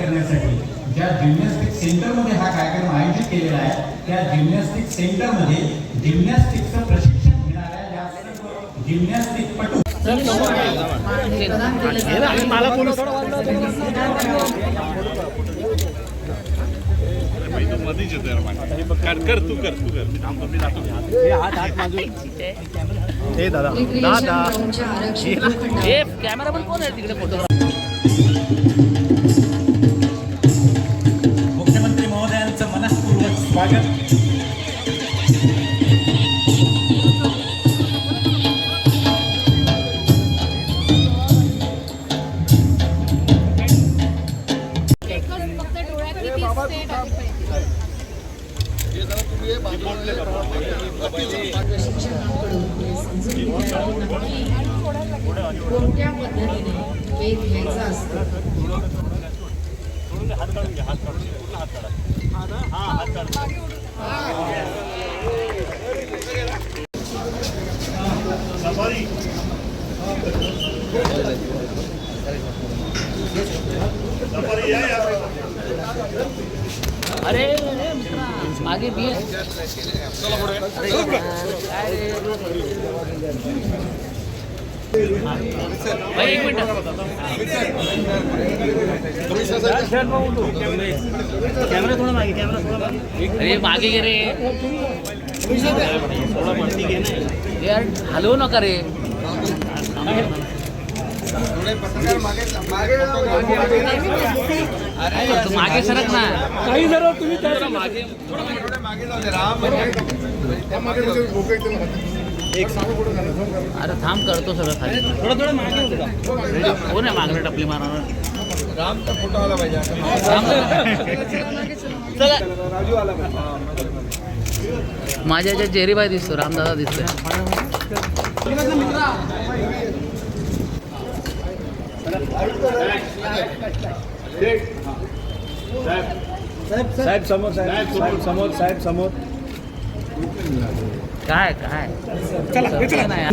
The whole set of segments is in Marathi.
करण्यासाठी ज्या जिम्नॅस्टिक सेंटरमध्ये हा कार्यक्रम आयोजित केलेला आहे त्या जिम्नॅस्टिक सेंटरमध्ये जिम्नॅस्टिकचं प्रशिक्षण घेणाऱ्या या सर्व जिम्नॅस्टिक पटू मला बोलू मध्येच येतोय यार माझ्या. कर कर तू कर तू कर मी थांबतो मी जातो हात हात मागून हे दादा दादा कॅमेरा पण कोण आहे तिकडे फोटो कोणत्या पद्धतीने वेध घ्यायचा असतो? हात काढून घ्या हात काढून पूर्ण हात काढा अरे, काय रे? भाई, एक मिनिट कॅमेरा थोडा मागे कॅमेरा थोडा मागे। अरे मागे। गे रे थोडा ना यार हलवू नका रे तू मागे सरक ना काही जरा तुम्ही त्या मागे अरे थांब करतो सगळं खाली. थोडं थोडं मागे कोण आहे मागणं टपली मारणार? चला. माझ्या याच्यात जेरीबाई दिसतो रामदादा दिसतोय. साहेब समोर साहेब साहेब समोर साहेब समोर. काय काय? चला नाही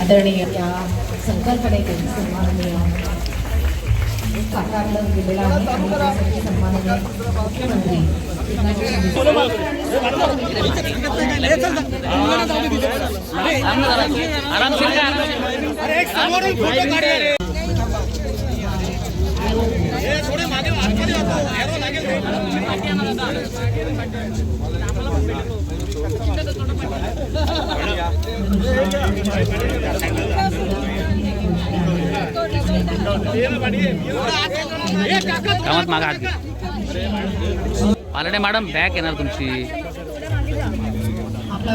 आदरणीय या संकल्पनेतून सन्माननीय साकारलं गेलेलं आहे आणि त्यासाठी सन्माननीय मुख्यमंत्री एकनाथ शिंदे आरामशीर कामात मागा हात घे पालडे मॅडम बॅक येणार तुमची। आपला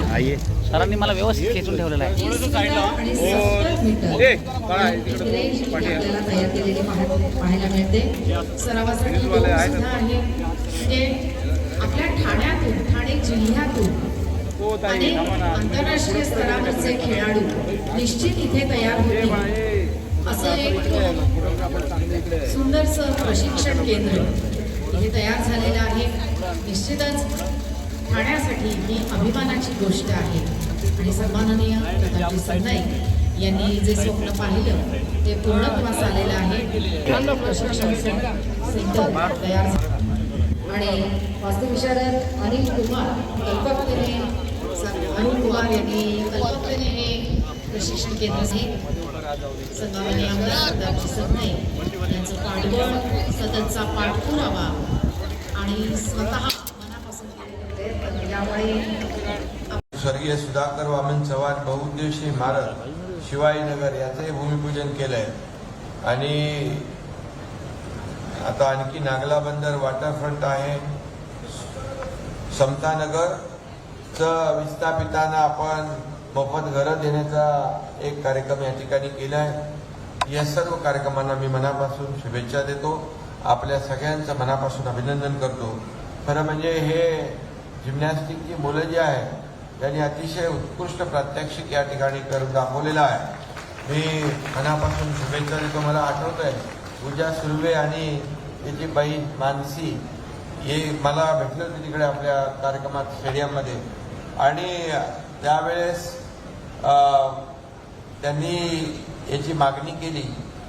आइए सरांनी मला व्यवस्थित खेचून ठेवलेलं आहे. पाहायला मिळते. सरावासाठी म्हणजे आपल्या ठाण्यातून ठाणे जिल्ह्यातून अनेक आंतरराष्ट्रीय स्तरावरचे खेळाडू निश्चित इथे तयार होतील. असं एक सुंदरसं प्रशिक्षण केंद्र इथे तयार झालेलं आहे. निश्चितच ठाण्यासाठी ही अभिमानाची गोष्ट आहे. आणि सन्माननीय प्रतापजी सरनाईक यांनी जे स्वप्न पाहिलं ते पूर्णत्वास आलेलं आहे प्रशिक्षण सेंटर तयार आणि वास्तुविशारद अनिल कुमार कल्पकतेने अनिल कुमार यांनी कल्पकतेने हे प्रशिक्षण केंद्र हे सन्माननीय आमदार प्रतापजी सरनाईक यांचं पाठबळ सततचा पाठपुरावा आणि स्वतः त्यामुळे स्वर्गीय सुधाकर वामन चव्हाण बहुउद्देशीय इमारत शिवाजीनगर याचंही भूमिपूजन केलंय. आणि आता आणखी नागला बंदर वॉटरफ्रंट आहे. समतानगरचं विस्थापितांना आपण मोफत घरं देण्याचा एक कार्यक्रम या ठिकाणी केला आहे या सर्व कार्यक्रमांना मी मनापासून शुभेच्छा देतो. आपल्या सगळ्यांचं मनापासून अभिनंदन करतो. खरं म्हणजे हे जिम्नॅस्टिकची मुलं जी आहेत त्यांनी अतिशय उत्कृष्ट प्रात्यक्षिक या ठिकाणी करून दाखवलेलं आहे. मी मनापासून शुभेच्छा देतो. मला आठवत आहे पूजा सुर्वे आणि त्याची बहीण मानसी हे मला भेटले होते तिकडे आपल्या कार्यक्रमात स्टेडियममध्ये. आणि त्यावेळेस त्यांनी याची मागणी केली.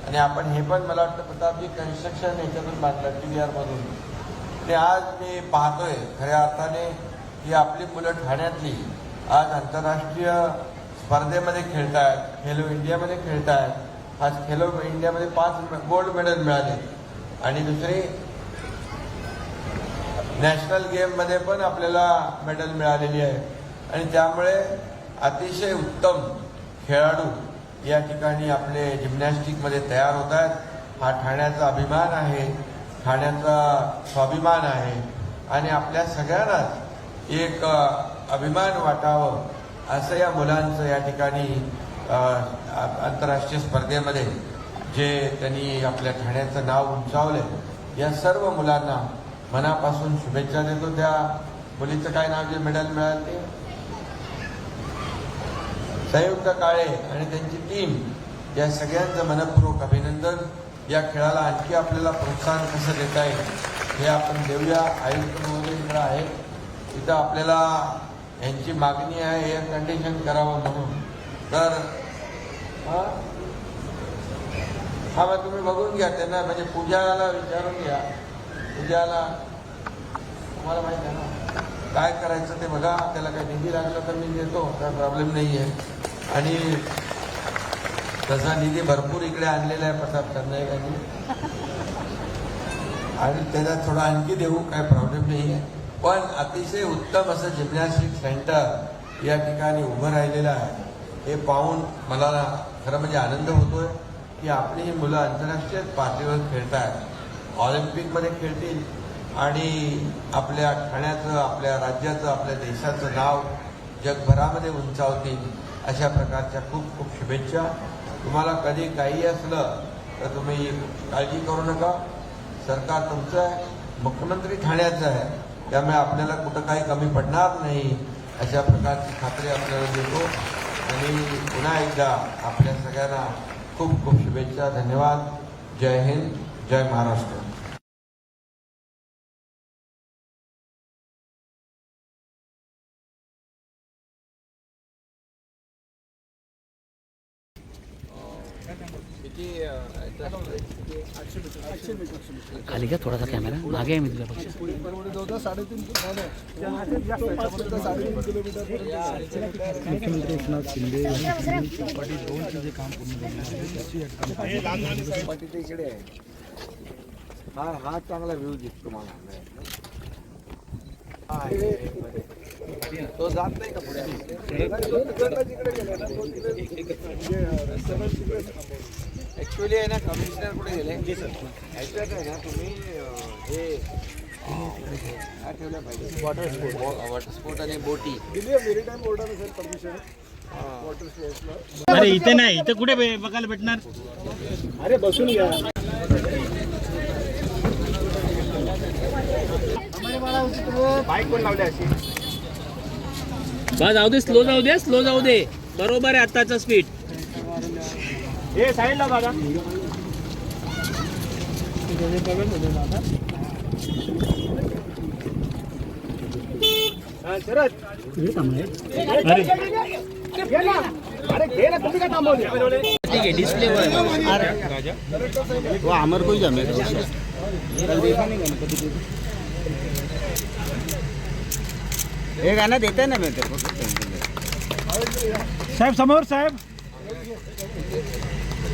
आणि आपण हे पण मला वाटतं प्रतापजी कन्स्ट्रक्शन याच्यातून बांधलं टी व्ही आरमधून ते आज मी पाहतोय खऱ्या अर्थाने की आपली मुलं ठाण्यातली आज आंतरराष्ट्रीय स्पर्धेमध्ये खेळतायत खेलो इंडियामध्ये खेळतायत. आज खेलो इंडियामध्ये पाच गोल्ड मेडल मिळाले. आणि दुसरी नॅशनल गेममध्ये पण आपल्याला मेडल मिळालेली आहे. आणि त्यामुळे अतिशय उत्तम खेळाडू या ठिकाणी आपले जिम्नॅस्टिकमध्ये तयार होत आहेत हा ठाण्याचा अभिमान आहे. ठाण्याचा स्वाभिमान आहे आणि आपल्या सगळ्यांनाच एक अभिमान वाटावं असं या मुलांचं या ठिकाणी आंतरराष्ट्रीय स्पर्धेमध्ये जे त्यांनी आपल्या ठाण्याचं नाव उंचावलंय या सर्व मुलांना मनापासून शुभेच्छा देतो. त्या मुलीचं काय नाव जे मेडल मिळालं ते? संयुक्त काळे आणि त्यांची टीम या सगळ्यांचं मनपूर्वक अभिनंदन. या खेळाला आणखी आपल्याला प्रोत्साहन कसं देता येईल हे आपण देऊया. आयुक्त महोदय आहे इथं आपल्याला यांची मागणी आहे हे कंडिशन करावं म्हणून. तर हा? मग तुम्ही बघून घ्या त्यांना म्हणजे पूजाला विचारून घ्या. पूजाला तुम्हाला माहिती आहे ना? काय करायचं ते बघा. त्याला काही निधी लागलं तर मी देतो काय प्रॉब्लेम नाही आहे आणि तसा निधी भरपूर इकडे आणलेला आहे प्रताप सरनाईकांनी आणि त्याला थोडा आणखी देऊ काय प्रॉब्लेम नाही. आहे पण अतिशय उत्तम असं जिम्नॅस्टिक सेंटर या ठिकाणी उभं राहिलेलं आहे. हे पाहून मला खरं म्हणजे आनंद होतोय की आपली ही मुलं आंतरराष्ट्रीय पातळीवर खेळत आहेत ऑलिम्पिकमध्ये खेळतील आणि आपल्या ठाण्याचं आपल्या राज्याचं आपल्या देशाचं नाव जगभरामध्ये उंचावतील अशा प्रकारच्या खूप खूप शुभेच्छा. तुम्हाला कधी काही असलं तर तुम्ही काळजी करू नका. सरकार तुमचं आहे. मुख्यमंत्री ठाण्याचं आहे. त्यामुळे आपल्याला कुठं काही कमी पडणार नाही. अशा प्रकारची खात्री आपल्याला देतो. आणि पुन्हा एकदा आपल्या सगळ्यांना खूप खूप शुभेच्छा. धन्यवाद. जय हिंद. जय महाराष्ट्र. खाली घ्या थोडासा कॅमेरा मागे आहे मी तुझ्यापेक्षा मुख्यमंत्री एकनाथ शिंदे यांनी चौपाटी दोनचे जे काम पूर्ण झाले चौपाटी इकडे आहे हा हा चांगला व्ह्यू दिसतो मला तो जात नाही का ऍक्च्युली आहे ना कमिशनर कुठे गेले. ह्याच्यात आहे ना तुम्ही हे अं, काय ठेवलं पाहिजे. वॉटर स्पोर्ट वॉटर स्पोर्ट आणि बोटी. अरे इथे नाही इथे कुठे बघायला भेटणार? अरे बसून घ्या बाईक कोण लावले अशी. बा जाऊ दे स्लो जाऊ दे स्लो जाऊ दे. बरोबर आहे आत्ताचा स्पीड हे साईडला बघा हा, शरद. अरे। अरे घे ना तुम्ही काय थांबवले? ठीक आहे डिस्प्ले वो अमर को ही जामे हे गाणं देते ना मी तेरे को साहेब समोर साहेब.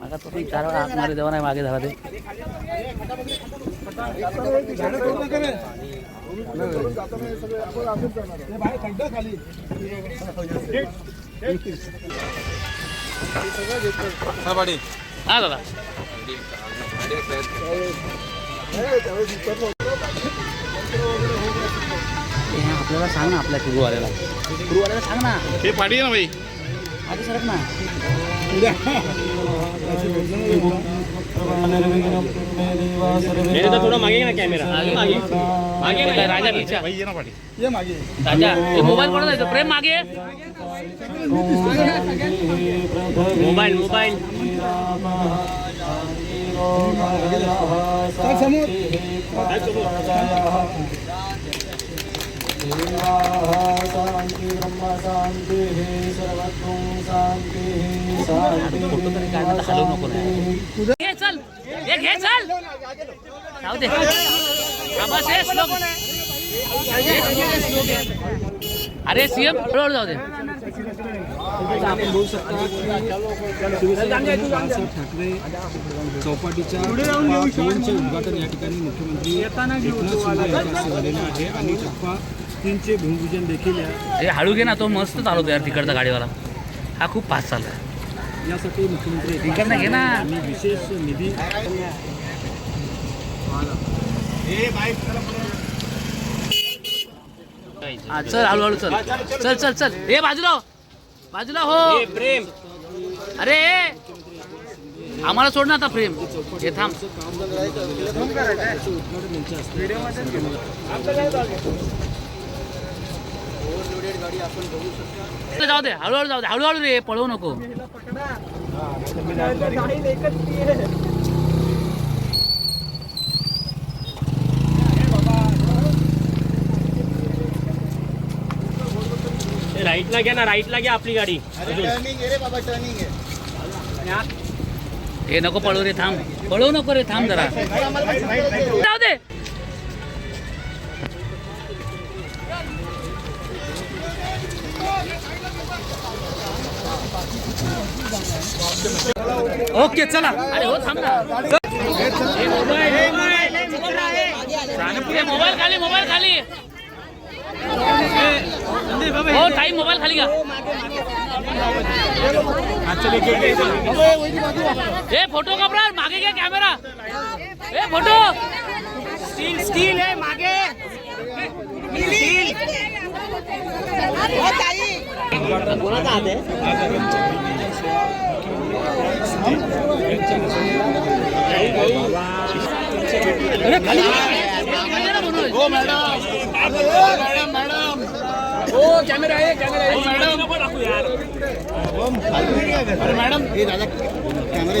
तो चार वेळा हात मारी देवा नाही मागे झाला ते हा दादा हे आपल्याला सांग ना आपल्या गुरुवाऱ्याला. गुरुवाऱ्याला सांग ना. हे पाडी ना भाई आधी सरक ना. थोडं मागे ना कॅमेरा मागे मागे काय, राजा पीछा भाई ये ना पाडी राजा ते मोबाईल कोणाचा आहे तो? प्रेम मागे मोबाईल मोबाईल फोटो तरी हलवू नको ना. घे चल घे चल जाऊ दे बस हे slow अरे सीएम जाऊ दे ठाकरे चौपाटीच्या दोनचे उद्घाटन या ठिकाणी मुख्यमंत्री एकनाथ शिंदे यांच्या झालेलं आहे आणि टप्पा तीनचे भूमिपूजन देखील हळू घे ना तो मस्त चालवतो यार तिकडचा गाडीवाला हा खूप फास चालला आहे यासाठी मुख्यमंत्री यांनी विशेष निधी हा, चल हळूहळू चल. चल चल चल. हे बाजूला हो. बाजूला हो. प्रेम. अरे आम्हाला सोड ना आता प्रेम. हे थांब. जाऊ दे हळूहळू जाऊ दे हळूहळू रे पळवू नको। राईटला घ्या ना राईटला घ्या आपली गाडी. टर्निंग हे नको पळू रे थांब. पळवू नको रे थांब जरा. जाऊ दे. ओके चला. अरे हो थांब ना. मोबाईल खाली मोबाईल खाली. हो टाईम मोबाईल खाली का हे फोटो कपडा मागे घ्या कॅमेरा. हे फोटो. स्टील स्टील आहे मागे. ओ मॅडम मॅडम मॅडम ओ कॅमेरा आहे अरे मॅडम हे दादा कॅमेरा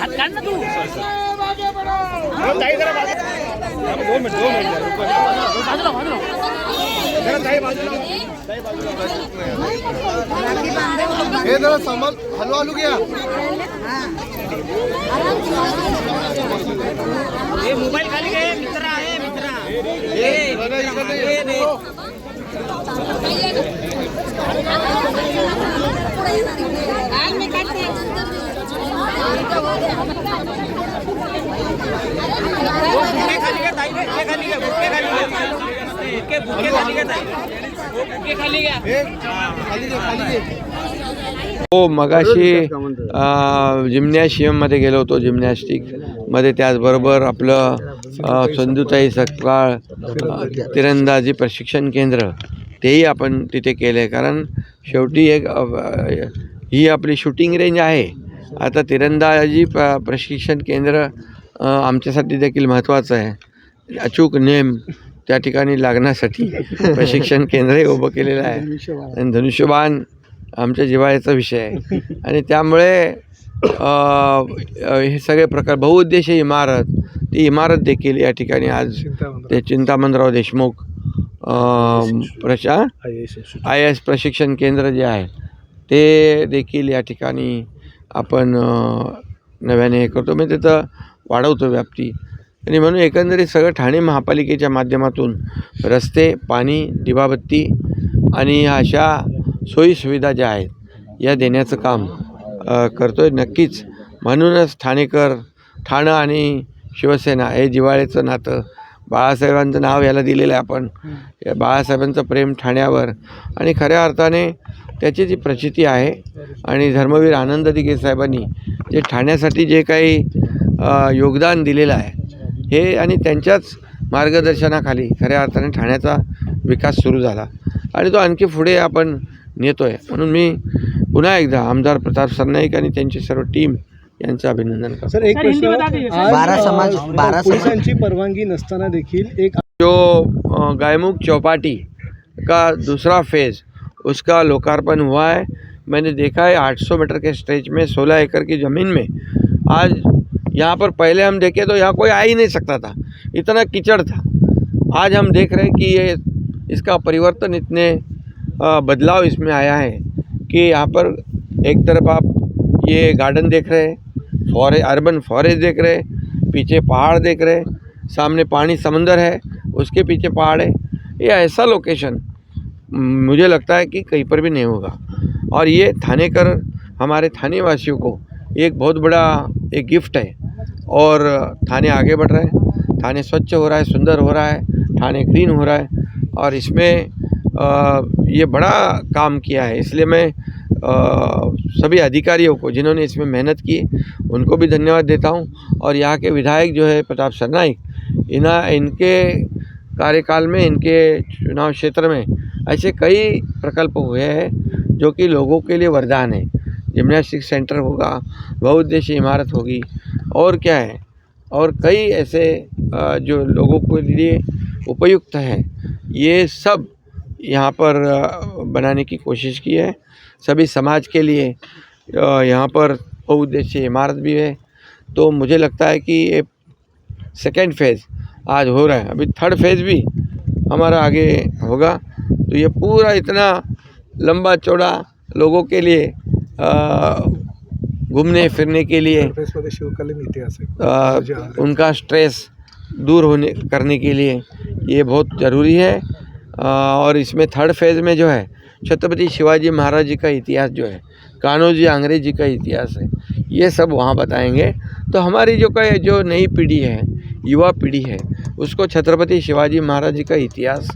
हात काढ ना तू। ताई जरा बाजू- दोन मिनिट दोन मिनिट बाजूला बाजूला जरा ताई बाजूला हे जरा समज हलू हलू घ्या हे मोबाईल खाली घे मित्र आहे मित्र। बुके खाली घ्या ताई बुके खाली घ्या बुके खाली घ्या बुके बुके खाली घ्या ताई बुके खाली घ्या हो मगाशी जिम्नॅशियममध्ये गेलो होतो जिम्नॅस्टिकमध्ये त्याचबरोबर आपलं संधुताई सकाळ तिरंदाजी प्रशिक्षण केंद्र तेही आपण तिथे केलं आहे कारण शेवटी एक ही आपली शूटिंग रेंज आहे. आता तिरंदाजी प प्रशिक्षण केंद्र आमच्यासाठी देखील महत्त्वाचं आहे. अचूक नेम त्या ठिकाणी लागण्यासाठी प्रशिक्षण केंद्रही उभं केलेलं आहे. आणि धनुष्यबाण आमच्या जिव्हाळ्याचा विषय आहे. आणि त्यामुळे हे सगळे प्रकार बहुउद्देशीय इमारत ती इमारत देखील या ठिकाणी आज ते चिंतामणराव देशमुख प्रशा आय एस प्रशिक्षण केंद्र जे आहे ते देखील या ठिकाणी आपण नव्याने हे करतो. म्हणजे तिथं वाढवतो व्याप्ती. आणि म्हणून एकंदरीत सगळं ठाणे महापालिकेच्या माध्यमातून रस्ते पाणी दिवाबत्ती आणि अशा सोयीसुविधा ज्या आहेत या देण्याचं काम करतो आहे नक्कीच म्हणूनच ठाणेकर ठाणं आणि शिवसेना हे जिव्हाळ्याचं नातं बाळासाहेबांचं नाव याला दिलेलं आहे आपण. बाळासाहेबांचं प्रेम ठाण्यावर. आणि खऱ्या अर्थाने त्याची जी प्रचिती आहे आणि धर्मवीर आनंद दिघे साहेबांनी जे ठाण्यासाठी जे काही योगदान दिलेलं आहे हे आणि त्यांच्याच मार्गदर्शनाखाली खऱ्या अर्थाने ठाण्याचा विकास सुरू झाला. आणि तो आणखी पुढे आपण नेतो आहे म्हणून मी पुन्हा एकदा आमदार प्रताप सरनाईक आणि त्यांची सर्व टीम यांचं अभिनंदन करतो. सर एक प्रश्न बारा समाज- बारा समाज- पोलिसांची परवानगी नसताना देखील एक जो गायमुख चौपाटी का दूसरा फ़ेज़ उसका लोकार्पण हुआ है। मैंने देखा है 800 मीटर के स्ट्रेच में 16 एकड़ की ज़मीन में। आज यहाँ पर पहले हम देखे तो यहाँ कोई आ ही नहीं सकता था। इतना कीचड़ था। आज हम देख रहे हैं कि ये इसका परिवर्तन इतने बदलाव इसमें आया है कि यहाँ पर एक तरफ़ आप ये गार्डन देख रहे हैं फॉरे अर्बन फॉरेस्ट देख रहे पीछे पहाड़ देख रहे सामने पानी समंदर है उसके पीछे पहाड़ है। ये ऐसा लोकेशन मुझे लगता है कि कहीं पर भी नहीं होगा। और ये थाने थानेकर हमारे थाने वासियों को एक बहुत बड़ा एक गिफ्ट है। और थाने आगे बढ़ रहा है थाने स्वच्छ हो रहा है सुंदर हो रहा है थाने ग्रीन हो रहा है। और इसमें अ, ये बड़ा काम किया है इसलिए मैं सभी अधिकारियों को जिन्होंने इसमें मेहनत की, उनको भी धन्यवाद देता हूँ। और यहाँ के विधायक जो है, प्रताप सरनाइक इना, इनके कार्यकाल में, इनके चुनाव क्षेत्र में ऐसे कई प्रकल्प हुए हैं, जो कि लोगों के लिए वरदान है। जिम्नास्टिक सेंटर होगा, बहुउद्देशीय इमारत होगी, और क्या है? और कई ऐसे जो लोगों के लिए उपयुक्त है, ये सब यहाँ पर बनाने की कोशिश की है। सभी समाज के लिए यहाँ पर बहुउद्देशीय इमारत भी है। तो मुझे लगता है कि ये सेकेंड फ़ेज़ आज हो रहा है। अभी थर्ड फ़ेज़ भी हमारा आगे होगा। तो ये पूरा इतना लंबा चौड़ा लोगों के लिए घूमने फिरने के लिए मध्ये शिवकालीन इतिहास उनका स्ट्रेस दूर होने करने के लिए ये बहुत ज़रूरी है। और इसमें थर्ड फ़ेज़ में जो है छत्रपति शिवाजी महाराज जी का इतिहास जो है कान्होजी अंग्रेज़ जी का इतिहास है ये सब वहाँ बताएँगे। तो हमारी जो का जो नई पीढ़ी है युवा पीढ़ी है उसको छत्रपति शिवाजी महाराज जी का इतिहास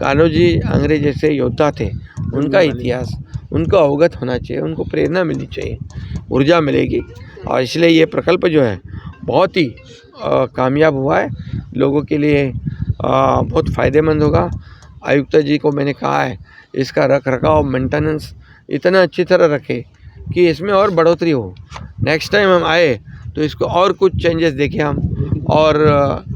कान्होजी अंग्रेज़ जैसे योद्धा थे उनका इतिहास उनको अवगत होना चाहिए उनको प्रेरणा मिलनी चाहिए ऊर्जा मिलेगी। और इसलिए ये प्रकल्प जो है बहुत ही कामयाब हुआ है। लोगों के लिए अ, बहुत फ़ायदेमंद होगा। आयुक्त जी को मैंने कहा है इसका रख रखाव मेंटेनेंस इतना अच्छी तरह रखे कि इसमें और बढ़ोतरी हो। नेक्स्ट टाइम हम आए तो इसको और कुछ चेंजेस देखें हम और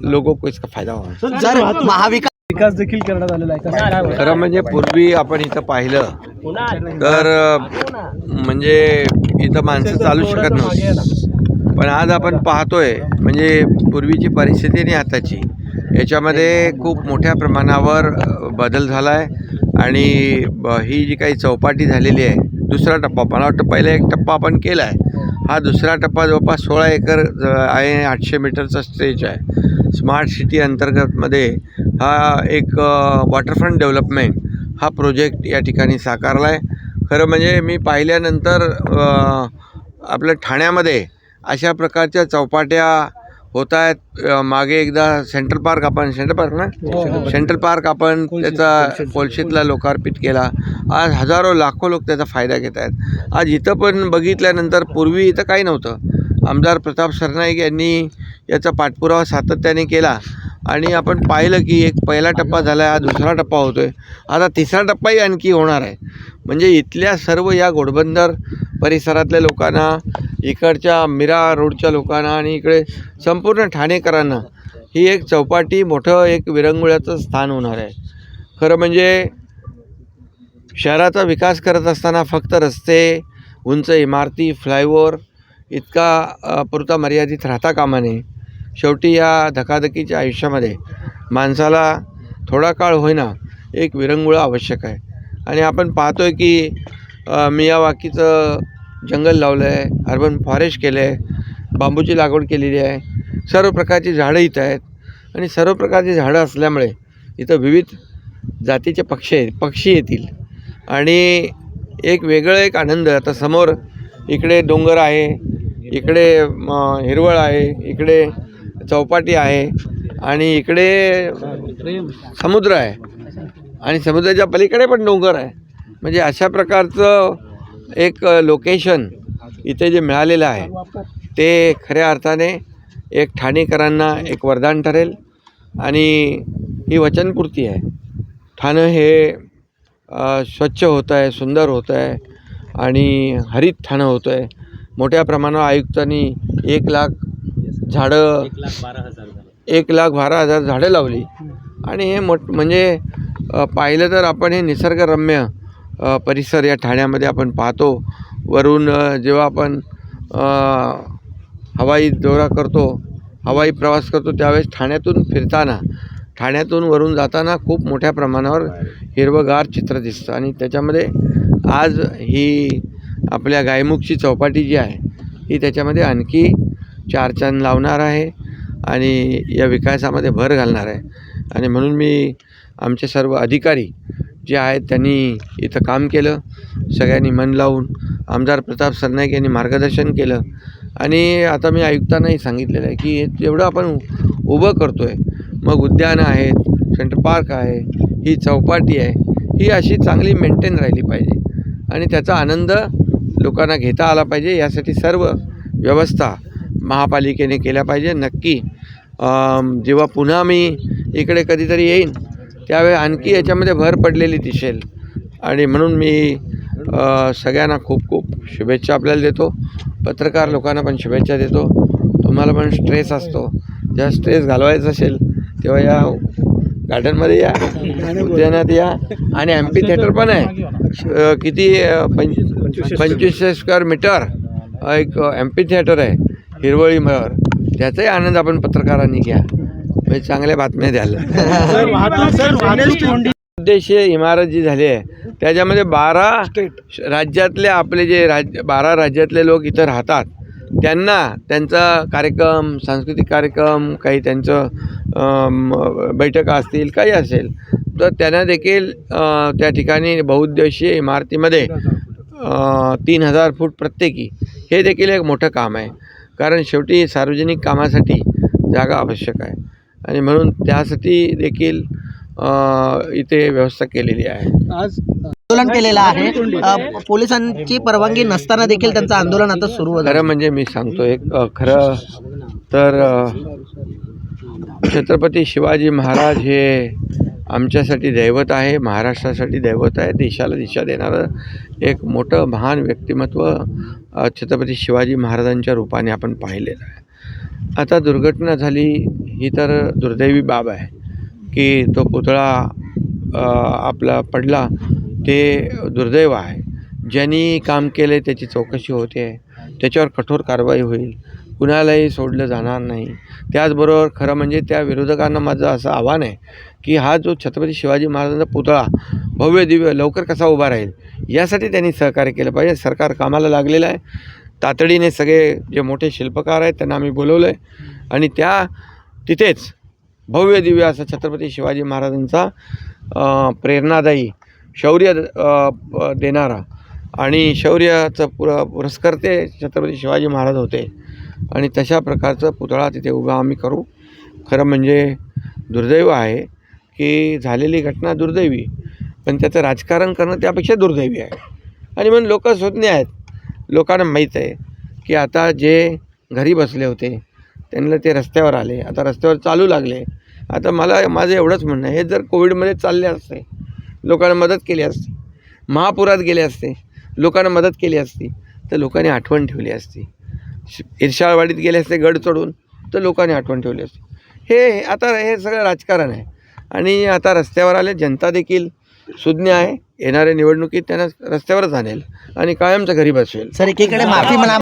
लोगों को इसका फ़ायदा हो। सर महाविकास विकास देखील करण्यात आलेला आहे खरं म्हणजे पूर्वी आपण इथं पाहिलं तर म्हणजे इथं माणसं चालू शकत नव्हती. पण आज आपण पाहतोय म्हणजे पूर्वीची परिस्थिती आणि आताची याच्यामध्ये खूप मोठ्या प्रमाणावर बदल झाला आहे आणि ब- ही जी काही चौपाटी झालेली आहे दुसरा टप्पा मला वाटतं पहिला एक टप्पा आपण केला आहे. हा दुसरा टप्पा जवळपास सोळा एकर आहे आठशे मीटरचा स्ट्रेच आहे. स्मार्ट सिटी अंतर्गतमध्ये हा एक वॉटरफ्रंट डेव्हलपमेंट हा प्रोजेक्ट या ठिकाणी साकारला आहे. खरं म्हणजे मी पाहिल्यानंतर आपल्या ठाण्यामध्ये अशा प्रकारच्या चौपाट्या होत आहेत मागे एकदा सेंट्रल पार्क आपण सेंट्रल पार्क ना? सेंट्रल पार्क आपण त्याचा कोलशीतला लोकार्पित केला. आज हजारो लाखो लोक त्याचा फायदा घेत आहेत. आज इथं पण बघितल्यानंतर पूर्वी इथं काही नव्हतं. आमदार प्रताप सरनाईक यांनी याचा पाठपुरावा सातत्याने केला. आणि आपण पाहिलं की एक पहिला टप्पा झाला आहे हा दुसरा टप्पा होतो आहे आता तिसरा टप्पाही आणखी होणार आहे. म्हणजे इथल्या सर्व या घोडबंदर परिसरातल्या लोकांना इकडच्या मीरा रोडच्या लोकांना आणि इकडे संपूर्ण ठाणेकरांना ही एक चौपाटी मोठं एक विरंगुळ्याचं स्थान होणार आहे. खरं म्हणजे शहराचा विकास करत असताना फक्त रस्ते उंच इमारती फ्लायओव्हर इतका पुरता मर्यादित राहता कामा नये. शेवटी या धकाधकीच्या आयुष्यामध्ये माणसाला थोडा काळ होईना एक विरंगुळा आवश्यक आहे. आणि आपण पाहतो आहे की मियावाकीचं जंगल लावलं आहे अर्बन फॉरेस्ट केलं आहे बांबूची लागवड केलेली आहे सर्व प्रकारची झाडं इथं आहेत. आणि सर्व प्रकारची झाडं असल्यामुळे इथं विविध जातीचे पक्षी आहेत पक्षी येतील. आणि एक वेगळं एक आनंद आता समोर इकडे डोंगर आहे इकडे हिरवळ आहे इकडे चौपाटी आहे आणि इकडे समुद्र आहे. आणि समुद्राच्या पलीकडे पण डोंगर आहे. म्हणजे अशा प्रकारचं एक लोकेशन इथे जे मिळालेलं आहे ते खऱ्या अर्थाने एक ठाणेकरांना एक वरदान ठरेल. आणि ही वचनपूर्ती आहे. ठाणं हे स्वच्छ होतं आहे सुंदर होतं आहे आणि हरित ठाणं होतं आहे मोठ्या प्रमाणावर आयुक्तांनी एक लाख झाडं एक लाख बारा हजार झाडं लावली. आणि हे मोठ म्हणजे पाहिलं तर आपण हे निसर्गरम्य परिसर या ठाण्यामध्ये आपण पाहतो. वरून जेव्हा आपण हवाई दौरा करतो हवाई प्रवास करतो त्यावेळेस ठाण्यातून फिरताना ठाण्यातून वरून जाताना खूप मोठ्या प्रमाणावर हिरवंगार चित्र दिसतं. आणि त्याच्यामध्ये आज ही आपल्या गायमुखची चौपाटी जी आहे ही त्याच्यामध्ये आणखी चार लावणार आहे आणि या विकासामध्ये भर घालणार आहे. आणि म्हणून मी आमचे सर्व अधिकारी जे आहेत त्यांनी इथं काम केलं. सगळ्यांनी मन लावून आमदार प्रताप सरनाईक यांनी मार्गदर्शन केलं. आणि आता मी आयुक्तांनाही सांगितलेलं आहे की हे जेवढं आपण उभं करतो आहे मग उद्यानं आहेत सेंटर पार्क आहे ही चौपाटी आहे ही अशी चांगली मेंटेन राहिली पाहिजे. आणि त्याचा आनंद लोकांना घेता आला पाहिजे यासाठी सर्व व्यवस्था महापालिकेने केल्या पाहिजे. नक्की जेव्हा पुन्हा मी इकडे कधीतरी येईन त्यावेळी आणखी याच्यामध्ये भर पडलेली दिसेल. आणि म्हणून मी सगळ्यांना खूप खूप शुभेच्छा आपल्याला देतो. पत्रकार लोकांना पण शुभेच्छा देतो. तुम्हाला पण स्ट्रेस असतो. जेव्हा स्ट्रेस घालवायचा असेल तेव्हा या गार्डनमध्ये या उद्यानात या. आणि एम पी थिएटर पण आहे. किती पंच पंचवीसशे स्क्वेअर मीटर एक एम पी थिएटर आहे. हिरवळीवर त्याचाही आनंद आपण पत्रकारांनी घ्या. म्हणजे चांगल्या बातम्या द्याल. उद्देशीय इमारत जी झाली आहे त्याच्यामध्ये बारा राज्यातले आपले जे राज्य बारा राज्यातले लोक इथं राहतात त्यांना त्यांचा कार्यक्रम सांस्कृतिक कार्यक्रम काही त्यांचं बैठका असतील काही असेल तर त्यांना देखील त्या ठिकाणी बहुउद्देशीय इमारतीमध्ये तीन हजार फूट प्रत्येकी. हे देखील एक मोठं काम आहे. कारण शेवटी सार्वजनिक कामासाठी जागा आवश्यक आहे. आणि म्हणून त्यासाठी देखील इथे व्यवस्था केलेली आहे. आज आंदोलन केलेलं आहे. पोलिसांची परवानगी नसताना देखील त्यांचं आंदोलन आता सुरू आहे. खरं म्हणजे मी सांगतो एक खरं तर छत्रपती शिवाजी महाराज हे आमच्यासाठी दैवत आहे महाराष्ट्रासाठी दैवत आहे देशाला दिशा देणारं एक मोठं महान व्यक्तिमत्व छत्रपती शिवाजी महाराजांच्या रूपाने आपण पाहिलेलं आहे. आता दुर्घटना झाली ही तर दुर्दैवी बाब आहे की तो पुतळा आपला पडला ते दुर्दैव आहे. ज्यांनी काम केले त्याची चौकशी होते त्याच्यावर कठोर कारवाई होईल. कुणालाही सोडलं जाणार नाही. त्याचबरोबर खरं म्हणजे त्या विरोधकांना माझं असं आव्हान आहे की हा जो छत्रपती शिवाजी महाराजांचा पुतळा भव्य दिव्य लवकर कसा उभा राहील यासाठी त्यांनी सहकार्य केलं पाहिजे. सरकार कामाला लागलेलं आहे. तातडीने सगळे जे मोठे शिल्पकार आहेत त्यांना आम्ही बोलवलं आहे. आणि त्या तिथेच भव्य दिव्य असा छत्रपती शिवाजी महाराजांचा प्रेरणादायी शौर्य देणारा आणि शौर्याचं पुर पुरस्कर्ते छत्रपती शिवाजी महाराज होते. आणि तशा प्रकारचं पुतळा तिथे उभा आम्ही करू. खरं म्हणजे दुर्दैव आहे की झालेली घटना दुर्दैवी पण त्याचं राजकारण करणं त्यापेक्षा दुर्दैवी आहे. आणि म्हणून लोक स्वज्ञ आहेत. लोकांना माहीत आहे की आता जे घरी बसले होते त्यांना ते रस्त्यावर आले. आता रस्त्यावर चालू लागले. आता मला माझं एवढंच म्हणणं आहे. हे जर कोविडमध्ये चालले असते लोकांना मदत केली असती महापुरात गेले असते लोकांना मदत केली असती तर लोकांनी आठवण ठेवली असती. इर्शाळवाडीत गेले असते गड चढून तर लोकांनी आठवण ठेवली असते. हे आता हे सगळं राजकारण आहे. आणि आता रस्त्यावर आले जनता देखील सुज्ञ आहे. येणाऱ्या निवडणुकीत त्यांना रस्त्यावरच आणेल आणि कायमचं घरी बसवेल सर एकीकडे माफी म्हणा